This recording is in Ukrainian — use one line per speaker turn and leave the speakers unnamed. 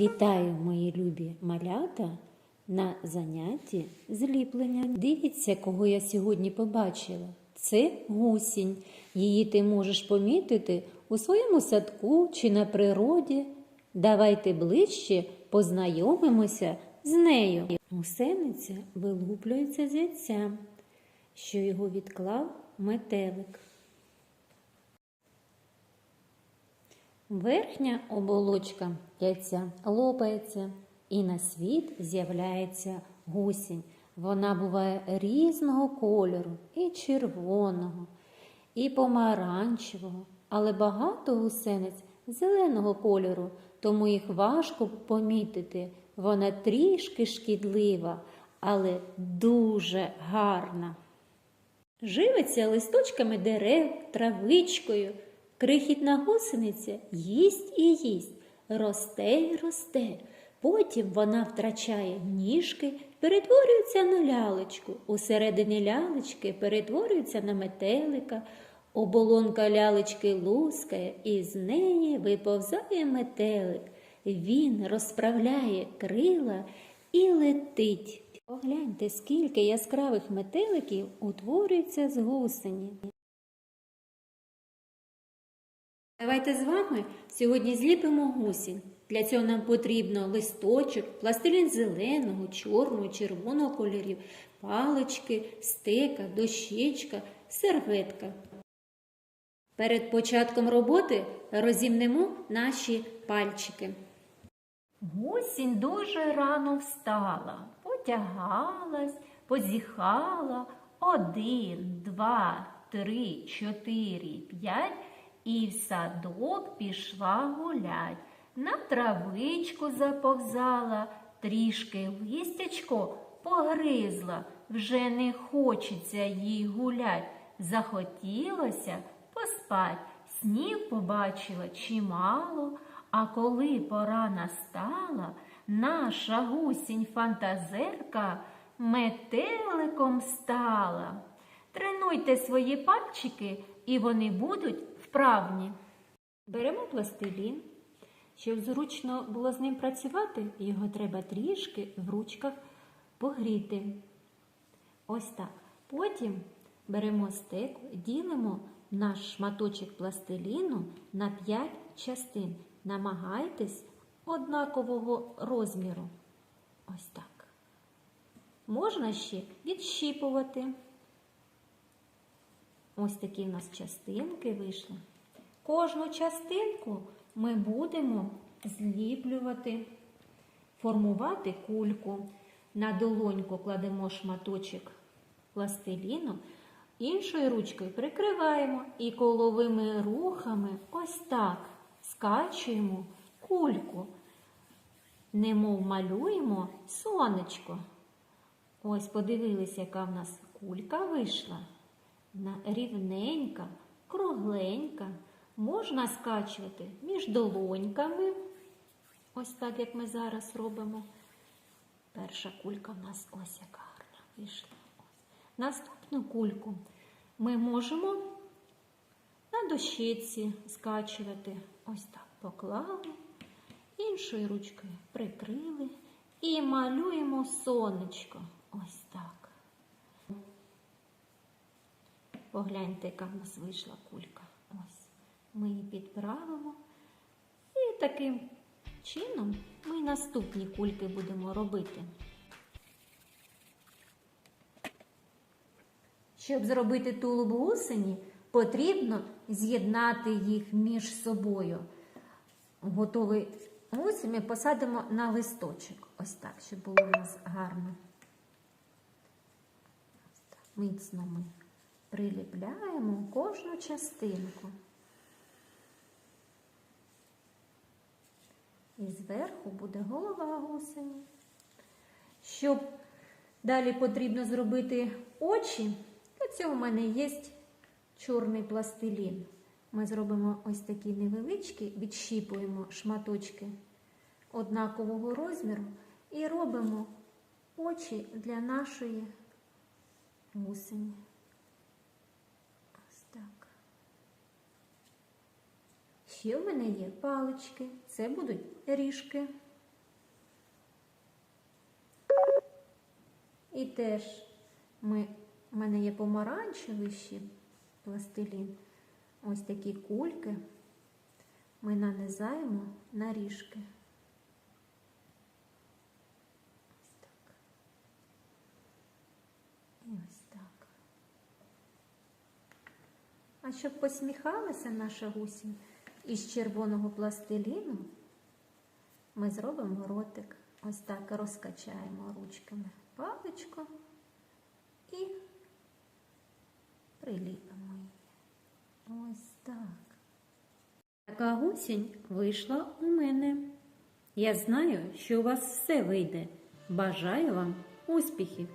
Вітаю, мої любі малята, на занятті зліплення. Дивіться, кого я сьогодні побачила. Це гусінь. Її ти можеш помітити у своєму садку чи на природі. Давайте ближче познайомимося з нею. Гусениця вилуплюється з яйця, що його відклав метелик. Верхня оболочка яйця лопається, і на світ з'являється гусінь. Вона буває різного кольору, і червоного, і помаранчевого, але багато гусениць зеленого кольору, тому їх важко помітити. Вона трішки шкідлива, але дуже гарна. Живиться листочками дерев, травичкою. Крихітна гусениця їсть і їсть, росте й росте. Потім вона втрачає ніжки, перетворюється на лялечку. Усередині лялечки перетворюється на метелика. Оболонка лялечки лускає, і з неї виповзає метелик. Він розправляє крила і летить. Погляньте, скільки яскравих метеликів утворюється з гусені. Давайте з вами сьогодні зліпимо гусінь. Для цього нам потрібно листочок, пластилін зеленого, чорного, червоного кольорів, палички, стека, дощечка, серветка. Перед початком роботи розімнемо наші пальчики. Гусінь дуже рано встала, потягалась, позіхала один, два, три, чотири, п'ять і в садок пішла гулять. На травичку заповзала, трішки листячко погризла, вже не хочеться їй гулять. Захотілося поспать, снів побачила чимало, а коли пора настала, наша гусінь фантазерка метеликом стала. Тренуйте свої пальчики, і вони будуть вправні. Беремо пластилін. Щоб зручно було з ним працювати, його треба трішки в ручках погріти. Ось так. Потім беремо стеку, ділимо наш шматочок пластиліну на 5 частин. Намагайтесь однакового розміру. Ось так. Можна ще відщіпувати. Ось такі в нас частинки вийшли. Кожну частинку ми будемо зліплювати, формувати кульку. На долоньку кладемо шматочок пластиліну, іншою ручкою прикриваємо і коловими рухами ось так скачуємо кульку. Немов малюємо сонечко. Ось подивилися, яка в нас кулька вийшла. Рівненька, кругленька. Можна скачувати між долоньками, ось так, як ми зараз робимо. Перша кулька в нас ось яка гарна вийшла. Наступну кульку ми можемо на дощиці скачувати. Ось так поклали, іншою ручкою прикрили і малюємо сонечко. Ось так. Погляньте, яка в нас вийшла кулька. Ось. Ми її підправимо. І таким чином ми наступні кульки будемо робити. Щоб зробити тулуб гусені, потрібно з'єднати їх між собою. Готовий гусінь ми посадимо на листочок. Ось так, щоб було у нас гарно. Ось так, Міцно ми приліпляємо кожну частинку. І зверху буде голова гусені. Щоб далі потрібно зробити очі, для цього в мене є чорний пластилін. Ми зробимо ось такі невеличкі, відщіпуємо шматочки однакового розміру і робимо очі для нашої гусені. Ще в мене є палички, це будуть ріжки. І теж ми, в мене є помаранчевий ще пластилін. Ось такі кульки ми нанизаємо на ріжки. Ось так. І ось так. А щоб посміхалася наша гусінь, із червоного пластиліну, ми зробимо ротик. Ось так розкачаємо ручками паличку і приліпимо її. Ось так. Така гусінь вийшла у мене. Я знаю, що у вас все вийде. Бажаю вам успіхів!